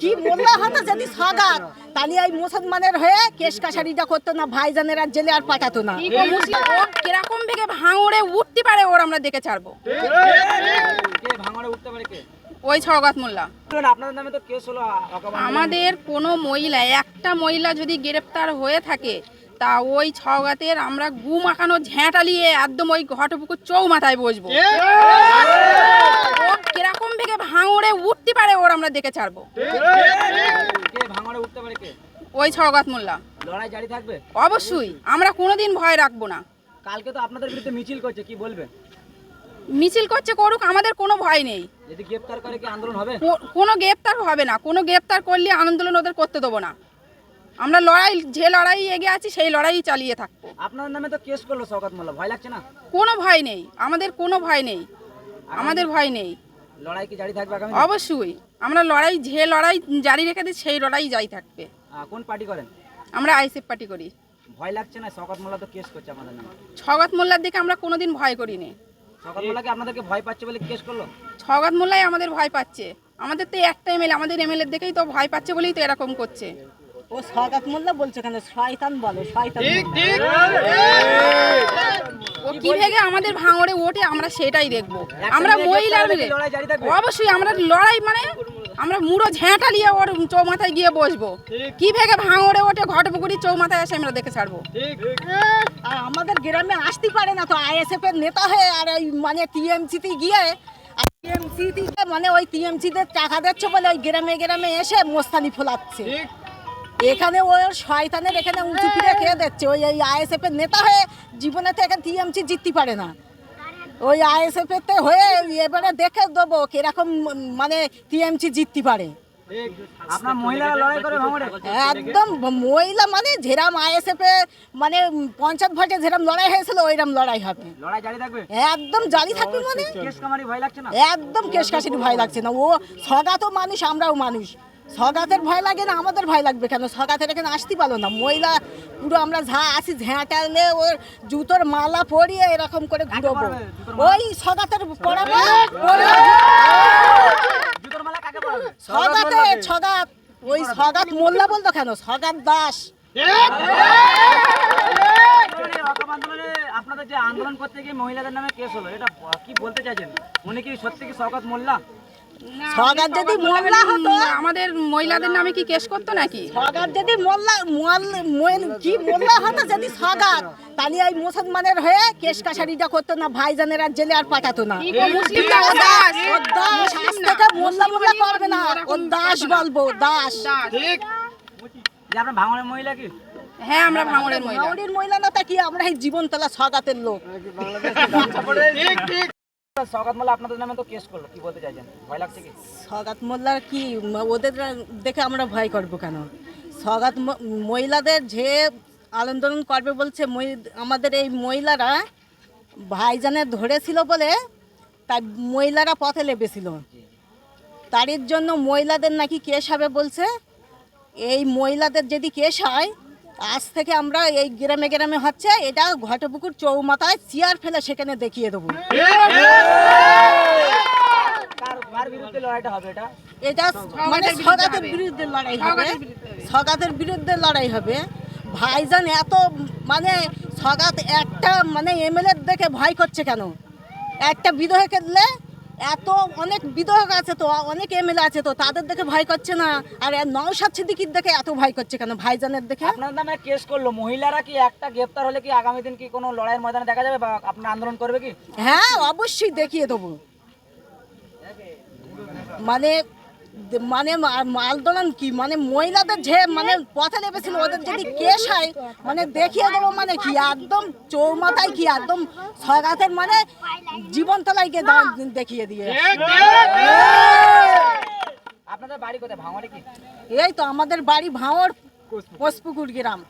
কি মোল্লা হতো যদি সগাত? তাহলে এই মুসলমানের হয়ে কেশ কাছারিটা করতো না ভাইজানের জেলে আর পাঠাতো না। কীরকম ভেগে ভাঙড়ে উঠতে পারে ওর আমরা দেখে ছাড়বো। ভাঙড়ে উঠতে পারে কে? ওই ছগাত মোল্লা। আমাদের কোনো মহিলা একটা মহিলা যদি গ্রেপ্তার হয়ে থাকে তা ওই ছগাতের আমরা গু মাখানো ঝ্যাঁটালিয়ে একদম ওই ঘটপুকুর চৌ মাথায় বসবো ও কীরকম ভেগে ভাঙড়ে উঠতে দেখে ছাড়বো। কে? ভাঙড়ে উঠতে পারে কে? ওই ছগাত মোল্লা। লড়াই জারি থাকবে? অবশ্যই। আমরা কোনোদিন ভয় রাখব না। কালকে তো আপনাদের বিরুদ্ধে মিছিল করছে কি বলবে মিছিল করছে করুক আমাদের কোনো ভয় নেই। যদি গ্রেপ্তার করে কি আন্দোলন হবে? কোনো গ্রেপ্তার হবে না। কোনো গ্রেপ্তার করলে আন্দোলন ওদের করতে দেবো না। আমরা লড়াই যে লড়াই এগিয়ে আছি সেই লড়াই চালিয়ে থাকব। আপনাদের নামে তো কেস করল শওকত মোল্লা। ভয় লাগছে না? কোনো ভয় নেই। আমাদের কোনো ভয় নেই। আমাদের ভয় নেই। লড়াই কি জারি থাকবে আগামী অবশ্যই। আমরা লড়াই যে লড়াই জারি রেখে দিই সেই লড়াই যাই থাকবে। কোন পার্টি করেন? আমরা আইসিএফ পার্টি করি। ভয় লাগছে না? শওকত মোল্লা তো কেস করছে আমাদের নামে। ছগাত মোল্লার দিকে আমরা কোনোদিন ভয় করিনি। শওকত মোল্লা কি আপনাদেরকে ভয় পাচ্ছে বলে কেস করল? ছগাত মোল্লাই আমাদের ভয় পাচ্ছে। আমাদের তো এই একটা এমএলএ আমাদের এমএলএ দেখেই তো ভয় পাচ্ছে বলেই তো এরকম করছে। ও সগাত মোল্লা বলছে কেন শয়তান বলো শয়তান ও কি ভেগে আমাদের ভাঙড়ে ওঠে আমরা সেটাই দেখব। আমরা মিলে মহিলার মিলে কি লড়াই জারি থাকবে? অবশ্যই আমরা লড়াই মানে আমরা মুড়ো ঝ্যাঁটালিয়ে ওর চৌমাথায় গিয়ে বসবো। কি ভেগে ভাঙড়ে ওঠে ঘটপুকুরি চৌমাথায় এসে আমরা দেখে ছাড়বো। আর আমাদের গ্রামে আসতে পারে না তো আইএসএফ এর নেতা হয়ে আর ওই মানে টিএমসিতে গিয়ে টিএমসি মানে ওই টিএমসিদের টাকা দিচ্ছে বলে ওই গ্রামে গ্রামে এসে মোস্তানি ফোলাচ্ছে। এখানে ওই শয়তানের এখানে উঁচু ফিরে খেয়ে দিচ্ছে। ওই এই আইএসএফ এর নেতা হয়ে জীবনে তো এখানে টিএমসি জিততে পারে না। ওই আইএসএফ এর তে হয়ে এবারে দেখে দেবো কীরকম মানে টিএমসি জিততে পারে। একদম মহিলা মানে যেরাম আইএসএফ মানে পঞ্চায়েত ভোটে যেরাম লড়াই হয়েছিল ওইরাম লড়াই হবে। একদম জারি থাকবে মানে? একদম কেশ কাশির ভয় লাগছে না। ও সগাতও মানুষ আমরাও মানুষ। সগাতের ভয় লাগে না আমাদের ভয় লাগবে কেন? সগাতের এখানে আসতে পারল না। মহিলা পুরো আমরা ঝা আসি ঝ্যাঁটালে ওর জুতোর মালা পরিয়ে এরকম করে ঘুরবো। ওই সগাতের পড়াবো মালা কাকে পরাবে? সগাতে সগাত ওই সগাত মোল্লা বলতো কেন? সগাত দাস। আপনাদের যে আন্দোলন করতে গিয়ে মহিলাদের নামে কেস হলো এটা কি বলতে চাইছেন? উনি কি সত্যি কি শওকত মোল্লা? সগাত যদি মোল্লা হতো আমাদের মহিলাদের নামে কি কেস করতো নাকি? সগাত যদি মোল্লা মোয়াল- কি মোল্লা হতো যদি সগাত তাহলে এই মুসলমানের হয়ে কেশ কাছারিটা করতো না ভাইজানের আর জেলে আর পাঠাতো না। দাস থেকে মোল্লা মোল্লা করবে না। ও দাস বলব দাস। আপনার ভাঙনের মহিলা কি? হ্যাঁ আমরা ভাঙড়ের মহিলা। হাওড়ির মহিলা না তা কি আমরা এই জীবনতলা সগাতের লোক? শওকত মোল্লা আপনাদের নামে তো কেস করল, কি বলতে চাইছেন? ভয় লাগছে কি? সগাত মোল্লার কি, ওদের দেখে আমরা ভয় করব কেন? সগাত মহিলাদের যে আন্দোলন করবে বলছে আমাদের এই মহিলারা ভাইজানের ধরেছিল বলে তাই মহিলারা পথে লেপেছিল। তারই জন্য মহিলাদের নাকি কেস হবে বলছে। এই মহিলাদের যদি কেস হয় আজ থেকে আমরা এই গ্রামে গ্রামে হচ্ছে এটা ঘটপুকুর চৌমাথায় চেয়ার ফেলে সেখানে দেখিয়ে দেবো। এটা মানে সগাতের বিরুদ্ধে লড়াই হবে। সগাতের বিরুদ্ধে। লড়াই হবে। ভাইজান এত মানে সগাত একটা মানে এমএলএ দেখে ভয় করছে কেন? একটা বিধয়ক এলে এত অনেক বিধায়ক আছে তো অনেক এমএলএ আছে তো তাদের দেখে ভয় করছে না? আর নওশাদ সিদ্দিকির দেখে এত ভয় করছে কেন ভাইজানের দেখে? আপনার নামে কেস করল মহিলারা কি একটা গ্রেপ্তার হলে কি আগামী দিন কি কোনো লড়াইয়ের ময়দানে দেখা যাবে বা আপনার আন্দোলন করবে কি? হ্যাঁ অবশ্যই দেখিয়ে দেবো। মানে মানে আন্দোলন কি? মানে মহিলাদের যে মানে পথে নেমেছিল ওদের যদি কেস হয় মানে দেখিয়ে দেবো মানে কি? একদম চৌমাথায় কি? একদম সগাতের মানে জীবনতলায় গিয়ে দেখিয়ে দিয়ে। আপনাদের বাড়ি কোথায়? ভাঙড়ে কি? এই তো আমাদের বাড়ি ভাঁড় পোষপুকুর গ্রাম।